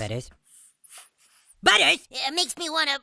Butters. Butters! It makes me wanna.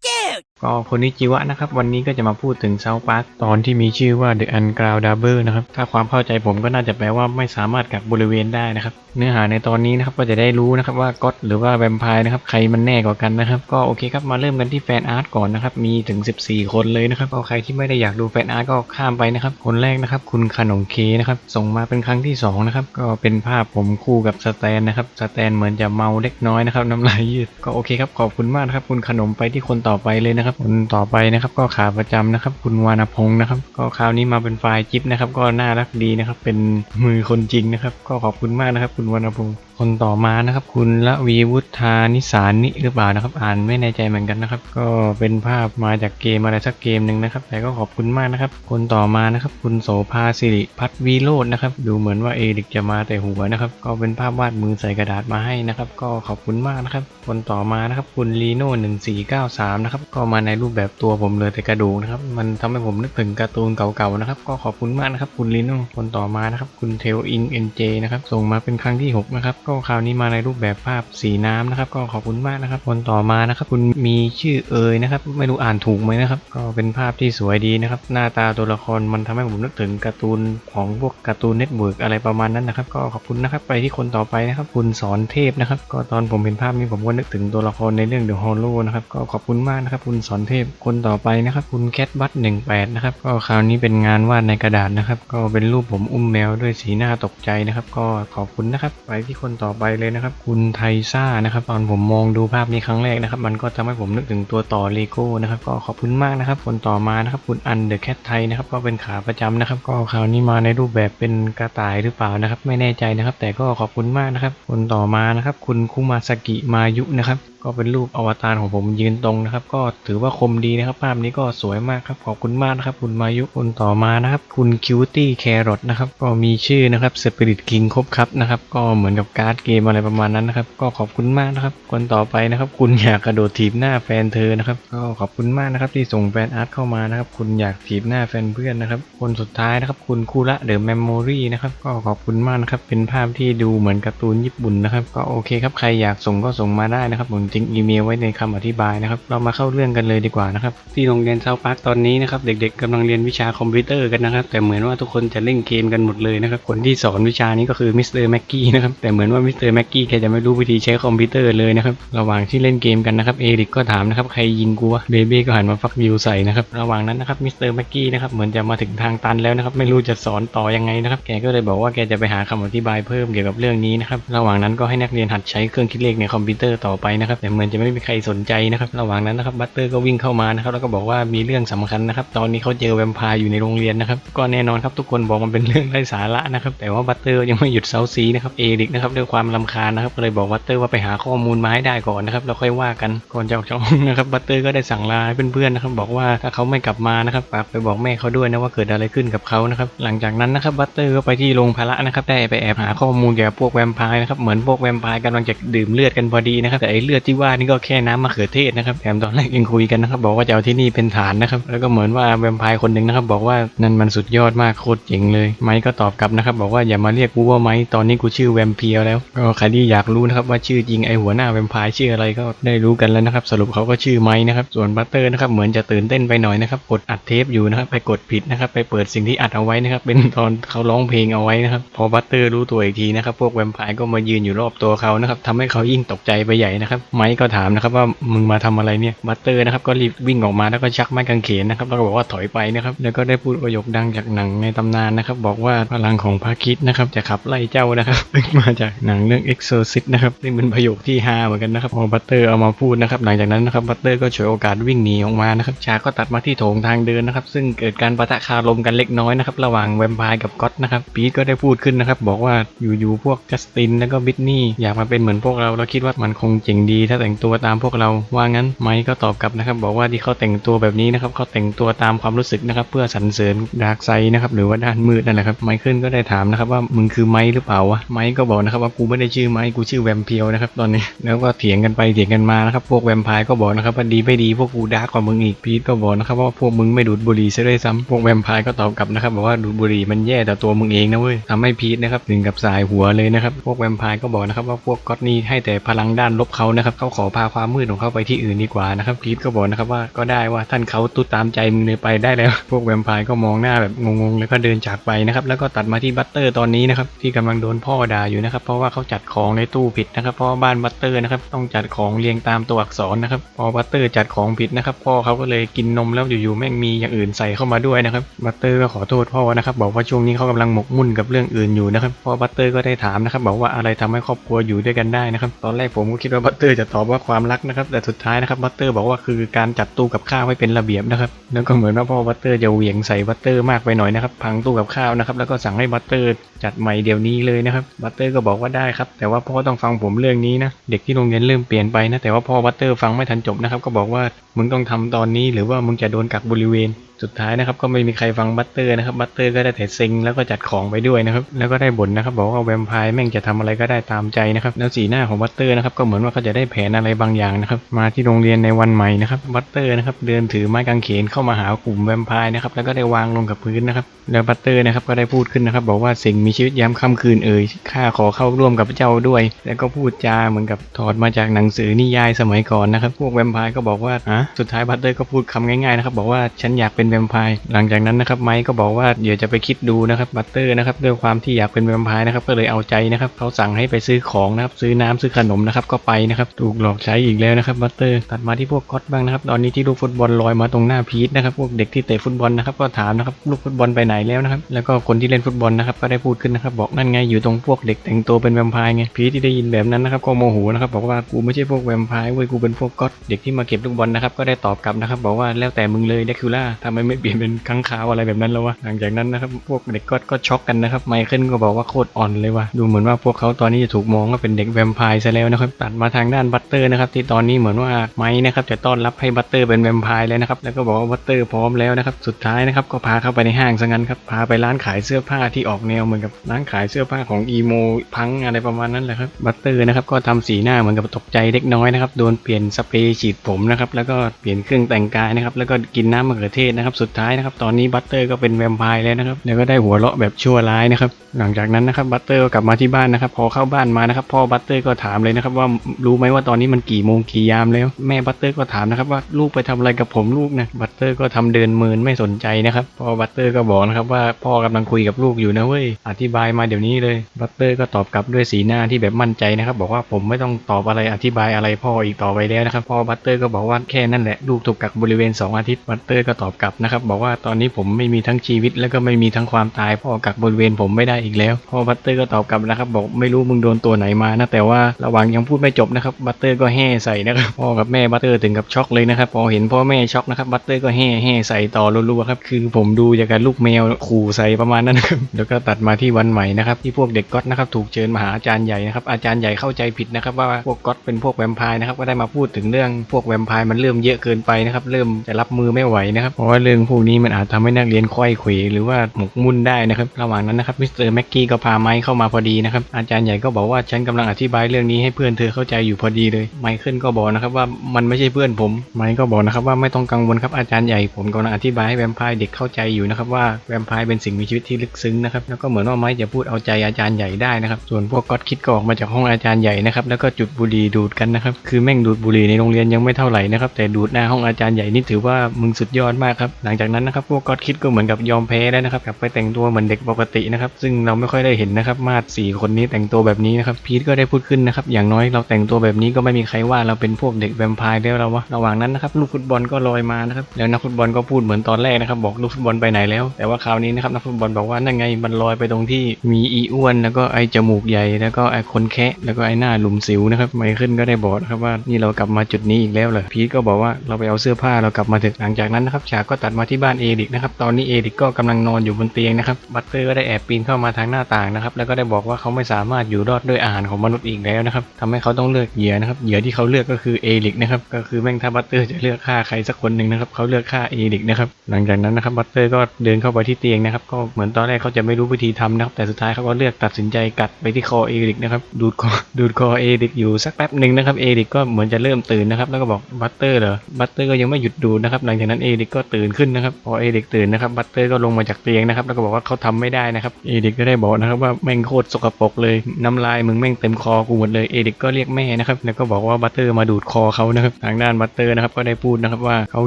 Dude! ก็คนนี้จิวะนะครับ วันนี้ก็จะมาพูดถึงเซาพาร์คตอนที่มีชื่อว่า The Unground Dabber นะครับ ถ้าความเข้าใจผมก็น่าจะแปลว่าไม่สามารถกักบริเวณได้นะครับ เนื้อหาในตอนนี้นะครับก็จะได้รู้นะครับว่าก็อตหรือว่าแวมไพร์นะครับ ใครมันแน่กว่ากันนะครับ ก็โอเคครับ มาเริ่มกันที่แฟนอาร์ตก่อนนะครับ มีถึง 14 คนเลยนะครับก็ใครที่ไม่ได้อยากดูแฟนอาร์ตก็ข้ามไปนะครับ คนแรกนะครับคุณขนมเคนะครับส่งมาเป็นครั้งที่สองนะครับก็เป็นภาพผมคู่กับสแตนนะครับสแตนเหมือนจะเมาเล็กน้อยนะครับน้ำลายยืดก็โอเคครับขอบคุณมากนะครับคุณขนมไปที่คนต่อไปเลยนะครับคนต่อไปนะครับก็ขาประจำนะครับ คุณวานพงศ์นะครับ ก็คราวนี้มาเป็นไฟล์จิ๊บนะครับ ก็น่ารักดีนะครับ เป็นมือคนจริงนะครับ ก็ขอบคุณมากนะครับ คุณวานพงศ์ คนต่อมานะครับ คุณละวีวุฒานิสานิหรือเปล่านะครับ อ่านไม่แน่ใจเหมือนกันนะครับ ก็เป็นภาพมาจากเกมอะไรสักเกมหนึ่งนะครับ แต่ก็ขอบคุณมากนะครับ คนต่อมานะครับ คุณโสภาสิริพัฒวีโรจน์นะครับ ดูเหมือนว่าเอริกจะมาแต่หัวนะครับ ก็เป็นภาพวาดมือใส่กระดาษมาให้นะครับ ก็ขอบคุณมากนะครับ คนต่อมานะครับ คุณลีโน่หนึ่งสี่เก้าสามนะครับ ก็มาในรูปแบบตัวผมเลยแต่กระดูกนะครับ มันทำให้ผมนึกถึงการ์ตูนเก่าๆนะครับ ก็ขอบคุณมากนะครับ คุณลีโน่คนต่อมานะครับ คุณเทลอิงเอ็นเจนะครับ ส่งมาเป็นครั้งที่หกนะครับก็คราวนี้มาในรูปแบบภาพสีน้ำนะครับ ก็ขอบคุณมากนะครับคนต่อมานะครับ คุณมีชื่อเอยนะครับ ไม่รู้อ่านถูกไหมนะครับ ก็เป็นภาพที่สวยดีนะครับ หน้าตาตัวละครมันทำให้ผมนึกถึงการ์ตูนของพวกการ์ตูนเน็ตเวิร์กอะไรประมาณนั้นนะครับ ก็ขอบคุณนะครับไปที่คนต่อไปนะครับ คุณสอนเทพนะครับ ก็ตอนผมเห็นภาพนี้ผมก็นึกถึงตัวละครในเรื่อง The Hollow นะครับ ก็ขอบคุณมากนะครับ คุณสอนเทพคนต่อไปนะครับ คุณแคทบัตหนึ่งแปดนะครับ ก็คราวนี้เป็นงานวาดในกระดาษนะครับ ก็เป็นรูปผมอุ้มแมวด้วยสีหน้าตกใจนะครับ ก็ขอบคุณนะครับ ไปที่คนต่อไปเลยนะครับ คุณไทซ่านะครับ ตอนผมมองดูภาพนี้ครั้งแรกนะครับ มันก็ทำให้ผมนึกถึงตัวต่อเลโก้นะครับ ก็ขอบคุณมากนะครับ คนต่อมานะครับคุณอันเดอะแคทไทยนะครับ ก็เป็นขาประจำนะครับ ก็คราวนี้มาในรูปแบบเป็นกระต่ายหรือเปล่านะครับ ไม่แน่ใจนะครับ แต่ก็ขอบคุณมากนะครับ คนต่อมานะครับ คุณคุมาสกิมายุนะครับก็เป็นรูปอวตารของผมยืนตรงนะครับ ก็ถือว่าคมดีนะครับ ภาพนี้ก็สวยมากครับขอบคุณมากนะครับ คุณมายุคนต่อมานะครับ คุณคิวตี้แครอทนะครับ ก็มีชื่อนะครับสปิริตคิงครบครับนะครับ ก็เหมือนกับการ์ดเกมอะไรประมาณนั้นนะครับ ก็ขอบคุณมากนะครับ คนต่อไปนะครับ คุณอยากกระโดดถีบหน้าแฟนเธอนะครับ ก็ขอบคุณมากนะครับที่ส่งแฟนอาร์ตเข้ามานะครับ คุณอยากถีบหน้าแฟนเพื่อนนะครับ คนสุดท้ายนะครับ คุณคูระเดอะแมมโมรีนะครับ ก็ขอบคุณมากนะครับ เป็นภาพที่ดูเหมือนการ์ตูนญี่ปุ่นนะครับ ก็โอเคครับ ใครอยากส่งก็ส่งมาได้นะครับผมทิ้งอีเมลไว้ในคำอธิบายนะครับ เรามาเข้าเรื่องกันเลยดีกว่านะครับ ที่โรงเรียนเซาพาร์คตอนนี้นะครับ เด็กๆกำลังเรียนวิชาคอมพิวเตอร์กันนะครับ แต่เหมือนว่าทุกคนจะเล่นเกมกันหมดเลยนะครับ คนที่สอนวิชานี้ก็คือมิสเตอร์แม็กกี้นะครับ แต่เหมือนว่ามิสเตอร์แม็กกี้แกจะไม่รู้วิธีใช้คอมพิวเตอร์เลยนะครับ ระหว่างที่เล่นเกมกันนะครับ เอริกก็ถามนะครับ ใครยิงกูวะเบเบ้ก็หันมาฟักวิวใส่นะครับ ระหว่างนั้นนะครับ มิสเตอร์แม็กกี้นะครับเหมือนจะมาถึงทางตันแล้วนะครับ ไม่รู้จะสอนต่อยังไงนะครับ แกก็เลยบอกว่าแกจะไปหาคำอธิบายเพิ่มเกี่ยวกับเรื่องนี้นะครับ ระหว่างนั้นก็ให้นักเรียนหัดใช้เครื่องคิดเลขในคอมพิวเตอร์ต่อไปนะครับแต่เหมือนจะไม่มีใครสนใจนะครับ ระหว่างนั้นนะครับบัตเตอร์ก็วิ่งเข้ามานะครับแล้วก็บอกว่ามีเรื่องสำคัญนะครับ ตอนนี้เขาเจอแวมพร์อยู่ในโรงเรียนนะครับ ก็แน่นอนครับทุกคนบอกมันเป็นเรื่องไร้สาระนะครับ แต่ว่าบัตเตอร์ยังไม่หยุดเซาซีนะครับเอริกนะครับด้วยความลำคาญนะครับก็เลยบอกบัตเตอร์ว่าไปหาข้อมูลมาให้ได้ก่อนนะครับแล้วค่อยว่ากันก่อนจะออกจากห้องนะครับบัตเตอร์ก็ได้สั่งลาเพื่อนๆนะครับบอกว่าถ้าเขาไม่กลับมานะครับฝากไปบอกแม่เขาด้วยนะว่าเกิดอะไรขึ้นกับเขานะครับหลังจากนั้นนะครับบัตเตอร์ก็ไปที่โรงพละนะครับได้ไปแอบหาข้อมูลเกี่ยวกับพวกแวมพร์นะครับเหมือนพวกแวมพร์กำลังจะดื่มเลือดกันพอดีนะครับแต่ไอเลือดที่ว่านี่ก็แค่น้ำมะเขือเทศนะครับแถมตอนแรกยังคุยกันนะครับบอกว่าจะเอาที่นี่เป็นฐานนะครับแล้วก็เหมือนว่าแวมไพร์คนหนึ่งนะครับบอกว่านั่นมันสุดยอดมากโคตรเจ๋งเลย ไมค์ก็ตอบกลับนะครับบอกว่าอย่ามาเรียกกูว่าไมค์ตอนนี้กูชื่อแวมเพียแล้วก็ใครที่อยากรู้นะครับว่าชื่อจริงไอหัวหน้าแวมไพร์ชื่ออะไรก็ได้รู้กันแล้วนะครับสรุปเขาก็ชื่อไมค์นะครับส่วนบัตเตอร์นะครับเหมือนจะตื่นเต้นไปหน่อยนะครับกดอัดเทปอยู่นะครับไปกดผิดนะครับไปเปิดสิ่งที่อัดเอาไว้นะครับเป็นตอนเขาร้องเพลงเอาไว้นะครับพอบัตเตอร์รู้ตัวอีกทีนะครับพวกแวมไพร์ก็มายืนอยู่รอบตัวเขานะครับทำให้เขายิ่งตกใจไปใหญ่นะครับไมค์ก็ถามนะครับว่ามึงมาทำอะไรเนี่ยบัตเตอร์นะครับก็รีบวิ่งออกมาแล้วก็ชักไม้กางเขนนะครับแล้วก็บอกว่าถอยไปนะครับแล้วก็ได้พูดประโยคดังจากหนังในตำนานนะครับบอกว่าพลังของพระคิดนะครับจะขับไล่เจ้านะครับซึ่งมาจากหนังเรื่อง Exorcist นะครับซึ่งเป็นประโยคที่ฮาเหมือนกันนะครับพอบัตเตอร์เอามาพูดนะครับหลังจากนั้นนะครับบัตเตอร์ก็ฉวยโอกาสวิ่งหนีออกมานะครับฉากก็ตัดมาที่โถงทางเดินนะครับซึ่งเกิดการปะทะคารมกันเล็กน้อยนะครับระหว่างแวมไพร์กับก็อตนะครับปีก็ได้พูดขึ้นนะครับบอกว่าอยู่ๆพวกจัสตินแล้วก็บิทนี่อยากมาเป็นเหมือนพวกเราเราคิดว่ามันคงเจ๋งดีถ้าแต่งตัวตามพวกเราว่างั้นไมค์ก็ตอบกลับนะครับ บอกว่าที่เขาแต่งตัวแบบนี้นะครับเขาแต่งตัวตามความรู้สึกนะครับ เพื่อสรรเสริญดาร์กไซด์นะครับหรือว่าด้านมืดนั่นแหละครับไมเคิลก็ได้ถามนะครับว่ามึงคือไมค์หรือเปล่าวะไมค์ก็บอกนะครับว่ากูไม่ได้ชื่อไมค์กูชื่อแวมเพียวนะครับตอนนี้แล้วก็เถียงกันไปเถียงกันมานะครับพวกแวมไพร์ก็บอกนะครับว่าดีไม่ดีพวกกูดาร์กกว่ามึงอีกพีทก็บอกนะครับว่าพวกมึงไม่ดูดบุหรี่ซะด้วยซ้ำพวกแวมไพร์ก็ตอบกลับนะครับบอกว่าดูดบุหรี่มันแย่ต่อตัวมึงเองนะเว้ยทำให้พีทนะครับถึงกับสายหัวเลยนะครับพวกแวมไพร์ก็บอกนะครับว่าพวกก็อตนี่ให้แต่พลังด้านลบเขานะครับเขาขอพาความมืดของเขาไปที่อื่นดีกว่านะครับพีทก็บอกนะครับว่าก็ได้ว่าท่านเขาตุ้ตามใจมึงเลยไปได้แล้ว พวกแวมไพร์ก็มองหน้าแบบงงๆ แล้วก็เดินจากไปนะครับ แล้วก็ตัดมาที่บัตเตอร์ตอนนี้นะครับที่กำลังโดนพ่อด่าอยู่นะครับ เพราะว่าเขาจัดของในตู้ผิดนะครับ เพราะบ้านบัตเตอร์นะครับต้องจัดของเรียงตามตัวอักษรนะครับพอบัตเตอร์จัดของผิดนะครับ พ่อเขาก็เลยกินนมแล้วอยู่ๆแม่งมีอย่างอื่นใส่เข้ามาด้วยนะครับบัตเตอร์ก็ขอโทษพ่อนะครับบอกว่าช่วงนี้เขากำลังหมกมุ่นกับเรื่องอื่นอยู่นะครับพ่อบัตเตอร์ก็ได้ถามนะครับบอกว่าอะไรทำให้ครอบครัวอยู่ด้วยกันได้นะครับตอนแรกผมก็คิดว่าบัตเตอร์จะตอบว่าความรักนะครับ แต่สุดท้ายนะครับบัตเตอร์บอกว่าคือการจัดตู้กับข้าวให้เป็นระเบียบนะครับแล้วก็เหมือนว่าพ่อบัตเตอร์จะเหวี่ยงใส่บัตเตอร์มากไปหน่อยนะครับพังตู้กับข้าวนะครับแล้วก็สั่งให้บัตเตอร์จัดใหม่เดี๋ยวนี้เลยนะครับบัตเตอร์ก็บอกว่าได้ครับแต่ว่าพ่อต้องฟังผมเรื่องนี้นะเด็กที่โรงเรียนเริ่มเปลี่ยนไปนะแต่ว่าพ่อบัตเตอร์ฟังไม่ทันจบนะครับก็บอกว่ามึงต้องทำตอนนี้หรือว่ามึงจะโดนกักบริเวณ สุดท้ายนะครับ ก็ไม่มีใครฟังบัตเตอร์นะครับบัตเตอร์ก็ได้แต่เซ็งแล้วก็จัดของไปด้วยนะครับ แล้วก็ได้บ่นนะครับ บอกว่าแวมไพร์แม่งจะทำอะไรก็ได้ตามใจนะครับ แล้วสีหน้าของบัตเตอร์นะครับก็เหมือนว่าเขาจะได้แผนอะไรบางอย่างนะครับ มาที่โรงเรียนในวันใหม่นะครับบัตเตอร์นะครับเดินถือไม้กางเขนเข้ามาหากลุ่มแวมไพร์นะครับแล้วก็ได้วางลงกับพื้นนะครับ แล้วบัตเตอร์นะครับก็ได้พูดขึ้นนะครับ บอกว่าสิ่งมีชีวิตยามค่ำคืนเอ่ยข้าขอเข้าร่วมกับเจ้าด้วย แล้วก็พูดจาเหมือนกับถอดมาจากหนังสือนิยายสมัยก่อนนะครับ พวกแวมไพร์ก็บอกว่าอะสุดท้ายบัตเตอร์ก็พูดคำง่ายๆนะครับบอกว่าฉันอยากเป็นแวมไพร์หลังจากนั้นนะครับไมค์ก็บอกว่าเดี๋ยวจะไปคิดดูนะครับบัตเตอร์นะครับด้วยความที่อยากเป็นแวมไพร์นะครับก็เลยเอาใจนะครับเขาสั่งให้ไปซื้อของนะครับซื้อน้ำซื้อขนมนะครับก็ไปนะครับถูกหลอกใช้อีกแล้วนะครับบัตเตอร์ตัดมาที่พวกก๊อตบ้างนะครับตอนนี้ที่ลูกฟุตบอลลอยมาตรงหน้าพีทนะครับพวกเด็กที่เตะฟุตบอลนะครับก็ถามนะครับลูกฟุตบอลไปไหนแล้วนะครับแล้วก็คนที่เล่นฟุตบอลนะครับก็ได้พูดขึ้นนะครับบอกนั่นไงอยู่ตรงพวกเด็กแต่งตัวเป็นแวมไพร์ไงพีทที่ได้ยินแบบนั้นนะครับก็โมโหนะครับบอกว่ากูไม่ใช่พวกแวมไพร์เว้ยกูเป็นพวกก๊อตเด็กที่มาเก็บลูกบอลนะครับก็ได้ตอบกลับนะครับ บอกว่าแล้วแต่มึงเลยเดคิล่าทำไมไม่เปลี่ยนเป็นค้างคาวอะไรแบบนั้นแล้ววะหลังจากนั้นนะครับพวกเด็กก็ก็ช็อกกันนะครับไมเคิลก็บอกว่าโคตรอ่อนเลยว่ะดูเหมือนว่าพวกเขาตอนนี้จะถูกมองว่าเป็นเด็กแวมไพร์ซะแล้วนะครับตัดมาทางด้านบัตเตอร์นะครับที่ตอนนี้เหมือนว่าไมค์นะครับจะต้อนรับให้บัตเตอร์เป็นแวมไพร์แล้วนะครับแล้วก็บอกว่าบัตเตอร์พร้อมแล้วนะครับสุดท้ายนะครับก็พาเข้าไปในห้างซะงั้นครับพาไปร้านขายเสื้อผ้าที่ออกแนวเหมือนกับร้านขายเสื้อผ้าของอีโมพังอะไรประมาณนั้นแหละครับบัตเตอร์นะครับก็ทำสีหน้าเหมือนกับตกใจเล็กน้อยนะครับโดนเปลี่ยนสเปรย์ฉีดผมนะครับแล้วก็เปลี่ยนเครื่องแต่งกายนะครับแล้วก็กินน้ำมะเขือเทศนะครับ สุดท้ายนะครับตอนนี้บัตเตอร์ก็เป็นแวมไพร์แล้วนะครับแล้วก็ได้หัวเราะแบบชั่วร้ายนะครับหลังจากนั้นนะครับบัตเตอร์ก็กลับมาที่บ้านนะครับพอเข้าบ้านมานะครับพ่อบัตเตอร์ก็ถามเลยนะครับว่ารู้ไหมว่าตอนนี้มันกี่โมงกี่ยามแล้ว แม่บัตเตอร์ก็ถามนะครับว่าลูกไปทำอะไรกับผมลูกนะบัตเตอร์ก็ทำเดินเมินไม่สนใจนะครับพอบัตเตอร์ก็บอกนะครับว่าพ่อกำลังคุยกับลูกอยู่นะเว้ยอธิบายมาเดี๋ยวนี้เลยบัตเตอร์ก็ตอบกลับด้วยสีหน้าที่แบบมั่นใจนะครับบอกว่าผมไม่ต้องตอบอะไรอธิบายอะไรพ่ออีกต่อไปแล้วนะครับพ่อบัตเตอร์ก็บอกว่าแค่นั่นแหละลูกถูกกักบริเวณ 2 อาทิตย์บัตเตอร์ก็ตอบกลับนะครับบอกว่าตอนนี้ผมไม่มีทั้งชีวิต แล้วก็ไม่มีทั้งความตายพ่อกักบริเวณผมไม่ได้อีกแล้วพ่อบัตเตอร์ก็ตอบกลับนะครับบอกไม่รู้มึงโดนตัวไหนมานะแต่ว่าระหว่างยังพูดไม่จบนะครับบัตเตอร์ก็แห่ใส่นะครับพ่อกับแม่บัตเตอร์ถึงกับช็อกเลยนะครับพอเห็นพ่อแม่ช็อกนะครับบัตเตอร์ก็แห่แห่ใส่ต่อรัวๆครับคือผมดูอย่างกับลูกแมวขู่ใส่ประมาณนั้นนะครับแล้วก็ตัดมาที่วันใหม่นะครับที่พวกเด็กก๊อตนะครับถูกเชิญมาหาอาจารย์ใหญ่นะครับอาจารย์ใหญ่เข้าใจผิดนะครับว่าพวกก๊อตเป็นพวกแวมไพร์นะครับก็ได้มาพูดถึงเรื่องพวกแวมไพร์มันเริ่มเยอะเกินไปนะครับ เริ่มจะรับมือไม่ไหวนะครับ เพราะว่าเรื่องพวกนี้มันอาจทำให้นักเรียนควยเขวหรือว่าหมกมุ่นได้นะครับ ระหว่างนั้นนะครับมิสเตอร์แม็กกี้ก็พาไมค์เข้ามาพอดีนะครับ อาจารย์ใหญ่ก็บอกว่าฉันกำลังอธิบายเรื่องนี้ให้เพื่อนเธอเข้าใจอยู่พอดีเลย ไมเคิลก็บอกนะครับว่ามันไม่ใช่เพื่อนผม ไมค์ก็บอกนะครับว่าไม่ต้องกังวลครับอาจารย์ใหญ่ผมกำลังอธิบายให้แวมไพร์เด็กเข้าใจอยู่นะครับว่าแวมไพร์เป็นสิ่งมีชีวิตที่ลึกซึ้งนะครับแล้วก็เหมือนว่าไมค์จะพูดเอาใจอาจารย์ใหญ่ได้นะครับ ส่วนพวกก๊อตคิดก็ออกมาจากห้องอาจารย์ใหญ่นะครับแล้วก็จุดบุหรี่ดูดกันนะครับคือแม่งดูดบุหรี่ในโรงเรียนยังไม่เท่าไหร่นะครับแต่ดูดหน้าห้องอาจารย์ใหญ่นี่ถือว่ามึงสุดยอดมากครับหลังจากนั้นนะครับพวกก๊อตคิดก็เหมือนกับยอมแพ้แล้วนะครับกลับไปแต่งตัวเหมือนเด็กปกตินะครับซึ่งเราไม่ค่อยได้เห็นนะครับมาดสี่คนนี้แต่งตัวแบบนี้นะครับพีทก็ได้พูดขึ้นนะครับอย่างน้อยเราแต่งตัวแบบนี้ก็ไม่มีใครว่าเราเป็นพวกเด็กแวมไพร์ได้แล้ววะระหว่างนั้นนะครับลูกฟุตบอลก็ลอยมานะครับแล้วนักฟุตบอลก็พูดเหมือนตอนแรกนะครับบอกลูกฟุตบอลไปไหนแล้ว แต่ว่าคราวนี้นะครับนักฟุตบอลบอกว่านั่นไงมันลอยไปตรงที่มีอีอ้วน แล้วก็ไอจมูกใหญ่แล้วก็ไอคนแคะแล้วก็ไอหน้าหลุมสิวนะครับไมเคิลก็ได้บอกนะครับว่านี่เรากลับมาจุดนี้อีกแล้วเหรอพีทก็บอกว่าเราไปเอาเสื้อผ้าเรากลับมาถอะหลังจากนั้นนะครับฉากก็ตัดมาที่บ้านเอริกนะครับตอนนี้เอริกก็กำลังนอนอยู่บนเตียงนะครับบัตเตอร์ก็ได้แอบปีนเข้ามาทางหน้าต่างนะครับแล้วก็ได้บอกว่าเขาไม่สามารถอยู่รอดด้วยอาหารของมนุษย์อีกแล้วนะครับทำให้เขาต้องเลือกเหยื่อนะครับเหยื่อที่เขาเลือกก็คือเอลิกนะครับก็คือแม่งถ้าบัตเตอร์จะเลือกฆ่าใครสักคนหนึ่งนะครับเขาเลือกฆ่าเอลิกนะครับหลังจากนั้นนะครับบัตเตอร์ก็เดินเข้าไปที่เตียงนะครับก็เหมือนตอนแรกเขาจะไม่รู้วิธีทำนะครับแต่สุดท้ายเขาก็เลือกตัดสินใจกัดไปที่คอเอลิกนะครับดูดคอดูดคอเอลิกอยู่สักแป๊บหนึ่งนะครับเอลิกก็เหมือนจะเริ่มตื่นนะครับแล้วก็บอกบัตเตอร์เหรอบัตเตอร์ก็ยังไม่หยุดดูนะครับ หลังจากนั้นเอลิกก็ตื่นขึ้นนะครับพอเอลิกตื่นนะครับบัตเตอร์ก็ลงมาจากเตียงนะครับแล้วก็บอกว่าเขาทำไม่ได้นะครับเอลิกก็ได้บอกนะครับว่าแม่งโคตรสกปรกเลยน้ำลายมึงแม่งเต็มคอกูหมดเลยเอลิกก็เรียกแม่นะครับแล้วก็บอกว่าบัตเตอร์มาดูดคอเขานะครับทางด้านบัตเตอร์นะครับก็ได้พูดนะครับว่าเขา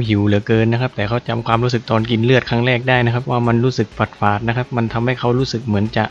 หิวเหลือเกินนะครับแต่เขาจำความรู้สึกตอนกินเลือดครั้งแรกได้นะครับว่ามันรู้สึกฝาดฝาดๆนะครับมันทำให้เขารู้สึกเหมือนจะ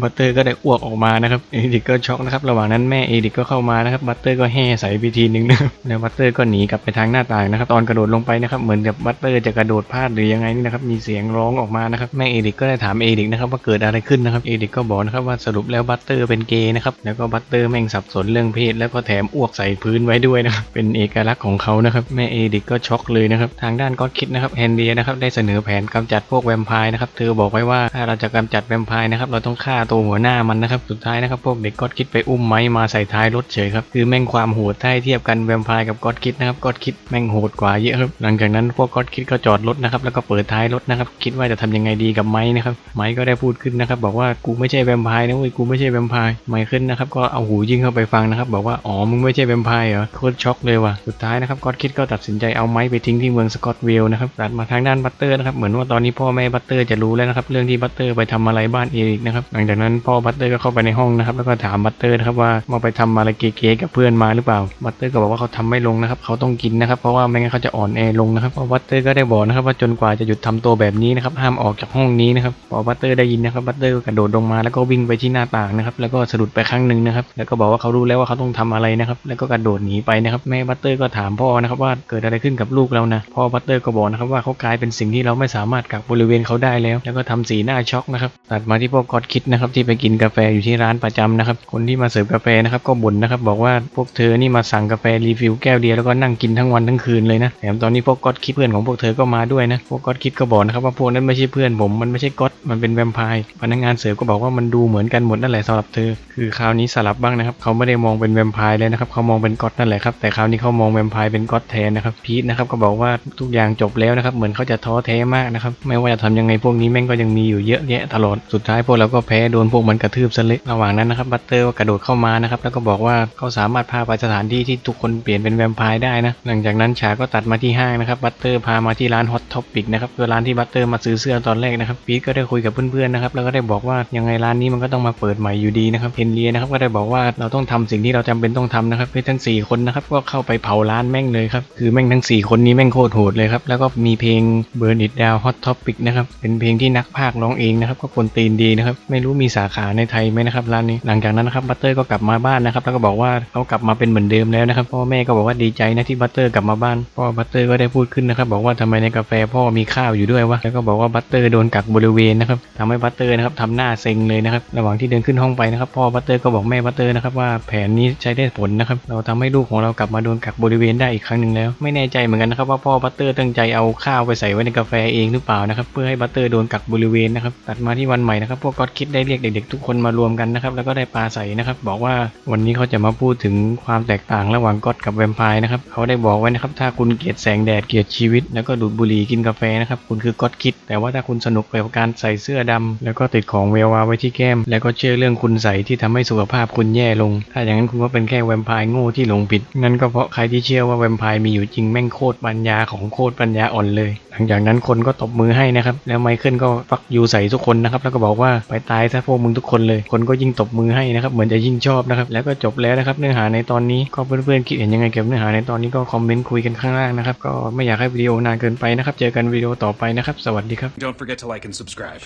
บัตเตอร์ก็ได้อ้วกออกมานะครับเอลิกก็ช็อกนะครับระหว่างนั้นแม่เอลิกก็เข้ามานะครับบัตเตอร์ก็แห่ใส่ไปทีนึงนะแล้วบัตเตอร์ก็หนีกลับไปทางหน้าต่างนะครับ ตอนกระโดดลงไปนะครับเหมือนกับบัตเตอร์จะกระโดดพลาดหรือยังไงนี่นะครับมีเสียงร้องออกมานะครับแม่เอลิกก็ได้ถามเอลิกนะครับว่าเกิดอะไรขึ้นนะครับเอลิกก็บอกนะครับว่าสรุปแล้วบัตเตอร์เป็นเกย์นะครับแล้วก็บัตเตอร์แม่งสับสนเรื่องเพศ แล้วก็แถมอ้วกใส่พื้นไว้ด้วยนะครับเป็นเอกลักษณ์ของเขานะครับแม่เอลิกก็ช็อกเลยนะครับทางด้านก็คิดนะครับแฮนเดียนะครับได้เสนอแผนกำจัดพวกแวมไพร์นะครับเธอบอกไว้ว่าถ้าเราจะกำจัดแวมไพร์นะครับเราต้องฆ่าตัวหัวหน้ามันนะครับสุดท้ายนะครับพวกเด็กก็คิดไปอุ้มไม้มาใส่ท้ายรถเฉยครับคือแม่งความโหดถ้าเทียบกันแวมไพร์กับก็คิดนะครับก็คิดแม่งโหดกว่าเยอะครับ หลังจากนั้นพวกก็อดคิดก็จอดรถนะครับแล้วก็เปิดท้ายรถนะครับ คิดว่าจะทำยังไงดีกับไม้นะครับ ไม้ก็ได้พูดขึ้นนะครับ บอกว่ากูไม่ใช่แวมไพร์นะเว้ยกูไม่ใช่แวมไพร์ไมเคิลนนะครับ ก็เอาหูยิงเข้าไปฟังนะครับ บอกว่าอ๋อมึงไม่ใช่แวมไพร์เหรอโคตรช็อกเลยว่ะสุดท้ายนะครับก็อดคิดก็ตัดสินใจเอาไม้ไปทิ้งที่เมืองสกอตเวลนะครับตัดมาทางด้านบัตเตอร์นะครับเหมือนว่าตอนนี้พ่อแม่บัตเตอร์จะรู้แล้วนะครับเรื่องที่บัตเตอร์ไปทำอะไรบ้านเอริกนะครับหลังจากนั้นพ่อบัตเตอร์ก็เข้าไปในห้องนะครับแล้วก็ถามบัตเตอร์นะครับว่ามาไปทำอะไรเก๋ๆกับเพื่อนมาหรือเปล่าบัตเตอร์ก็บอกว่าเขาทำไม่ลงนะครับเขาต้องกินนะครับเพราะว่าไม่งั้นเขาจะอ่อนแอลงนะครับพอบัตเตอร์ก็ได้บอกนะครับว่าจนกว่าจะหยุดทำตัวแบบนี้นะครับห้ามออกจากห้องนี้นะครับพอบัตเตอร์ได้ยินนะครับบัตเตอร์ก็กระโดดลงมาแล้วก็วิ่งไปที่หน้าต่างนะครับแล้วก็สะดุดไปครั้งหนึ่งนะครับแล้วก็บอกว่าเขารู้แล้วว่าเขาต้องทำอะไรนะครับแล้วก็กระโดดหนีไปนะครับแม่บัตเตอร์ก็ถามพ่อนะครับว่าเกิดอะไรขึ้นกับลูกเรานะพ่อบัตเตอร์ก็บอกนะครับว่าเขากลายเป็นสิ่งที่เราไม่สามารถกักบริเวณเขาได้แล้ว แล้วก็ทำสีหน้าช็อกนะครับตัดมาที่พวกกอดคิดนะครับที่ไปกินกาแฟอยู่ที่ร้านประจำนะครับคนที่มาเสิร์ฟกาแฟนะครับก็บ่นนะครับบอกว่าพวกเธอนี่มาสั่งกาแฟรีฟิลแก้วเดียวแล้วก็นั่งกินทั้งวันทั้งคืนเลยนะแถมตอนนี้พวกกอดคิดเพื่อนของพวกเธอก็มาด้วยนะพวกกอดคิดก็บอกนะครับว่าพวกนั้นไม่ใช่เพื่อนผมมันไม่ใช่ก๊อตมันเป็นแวมไพร์พนักงานเสิร์ฟก็บอกว่ามันดูเหมือนกันหมดนั่นแหละสำหรับเธอ คือคราวนี้สลับบ้างนะครับเขาไม่ได้มองเป็นแวมไพร์เลยนะครับเขามองเป็นก๊อตนั่นแหละครับแต่คราวนี้เขามองแวมไพร์เป็นก๊อตแทนนะครับพีทนะครับก็บอกว่าทุกอย่างจบแล้วนะครับเหมือนเขาจะท้อแท้มากนะครับไม่ว่าจะทำยังไงพวกนี้แม่งก็ยังมีอยู่เยอะแยะตลอดสุดท้ายพวกเราก็แพ้โดนพวกมันกระทืบซะเละระหว่างนั้นนะครับบัตเตอร์ก็กระโดดเข้ามานะครับแล้วก็บอกว่าเขาสามารถพาไปสถานที่ที่ทุกคนเปลี่ยนเป็นแวมไพร์ได้นะหลังจากากนั้นฉากก็ตัดมาที่ห้างนะครับบัตเตอร์พามาที่ร้านฮอตท็อปปิกนะครับคือร้านที่บัตเตอร์มาซื้อเสื้อตอนแรกนะครับพีทก็ได้คุยกับเพื่อนๆนะครับแล้วก็ได้บอกว่ายังไงร้านนี้มันก็ต้องมาเปิดใหม่อยู่ดีนะครับเฮนเรียนะครับก็ได้บอกว่าเราต้องทำสิ่งที่เราจำเป็นต้องทำนะครับเพื่อทั้ง 4 คนนะครับก็เข้าไปเผาร้านแม่งเลยครับคือแม่งทั้ง 4 คนนี้แม่งโคตรโหดเลยครับแล้วก็มีเพลง Burn It Down Hot Topic นะครับเป็นเพลงที่นักพากย์ร้องเองนะครับก็คนตีนดีนะครับไม่รู้มีสาขาในไทยไหมนะครับร้านนี้หลังจากนั้นนะครับบัตเตอร์ก็กลับมาบ้านนะครับแล้วก็บอกว่าเขากลับมาเป็นเหมือนเดิมแล้วนะครับพ่อแม่ก็บอกว่าดีใจนะที่บัตเตอร์กลับมาบ้านพ่อบัตเตอร์ก็ได้พูดขึ้นนะครับบอกว่าทำไมในกาแฟพ่อมีข้าวอยู่ด้วยวะแล้วก็บอกว่าบัตเตอร์โดนกักบริเวณนะครับทำให้บัตเตอร์นะครับทำหน้าเซ็งเลยนะครับระหว่างที่เดินขึ้นห้องไปนะครับพ่อบัตเตอร์ก็บอกแม่บัตเตอร์นะครับว่าแผนนี้ใช้ได้ผลนะครับเราทำให้ลูกของเรากลับมาโดนกักบริเวณได้อีกครั้งหนึ่งแล้ว ไม่แน่ใจเหมือนกันนะครับว่าพ่อบัตเตอร์ตั้งใจเอาข้าวไปใส่ไว้ในกาแฟเองหรือเปล่านะครับเพื่อให้บัตเตอร์โดนกักบริเวณนะครับตัดมาที่วันใหม่นะครับพวกก็อดคิดได้เรียกเด็กๆทุกคนมารวมกันนะครับแล้วก็ได้ปาใส่นะครับบอกว่าวันนี้เขาจะมาพูดถึงความแตกต่างระหว่างก็อดกับแวมไพร์นะครับเขาได้บอกไว้นะครับ ถ้าคุณเกลียดแสงแดดเกลียดชีวิต แล้วก็ดูดบุหรี่กินกาแฟนะครับ คุณคือก็อดคิด แต่ว่าถ้าคุณสนุกไปกับการใส่เสื้อดำแล้วก็ติดของเวลวาไว้ที่แก้ม แล้วก็เชื่อเรื่องคุณใส่ที่ทำให้สุขภาพคุณแย่ลง ถ้าอย่างนั้นคุณก็เป็นแค่แวมไพร์โง่ที่หลงผิดงั้นก็เพราะใครที่เชื่อว่าแวมไพร์มีอยู่จริงแม่งโคตรปัญญาของโคตรปัญญาอ่อนเลย หลังจากนั้นคนก็ตบมือให้นะครับ แล้วไมเคิลก็ฟักยูใส่ทุกคนนะครับ แล้วก็บอกว่าไปตายซะพวกมึงทุกคนเลย คนก็ยิ่งตบมือให้นะครับ เหมือนจะยิ่งชอบนะครับ แล้วก็จบแล้วนะครับเนื้อหาในตอนนี้ก็เพื่อนๆคิดเห็นยังไงเกี่ยวกับเนื้อหาในตอนนี้ก็คอมเมนต์คุยกันข้างล่างนะครับ ก็ไม่อยากให้วิดีโอนานเกินไปนะครับ เจอกันวิดีโอต่อไปนะครับ สวัสดีครับ Don't forget to like and subscribe.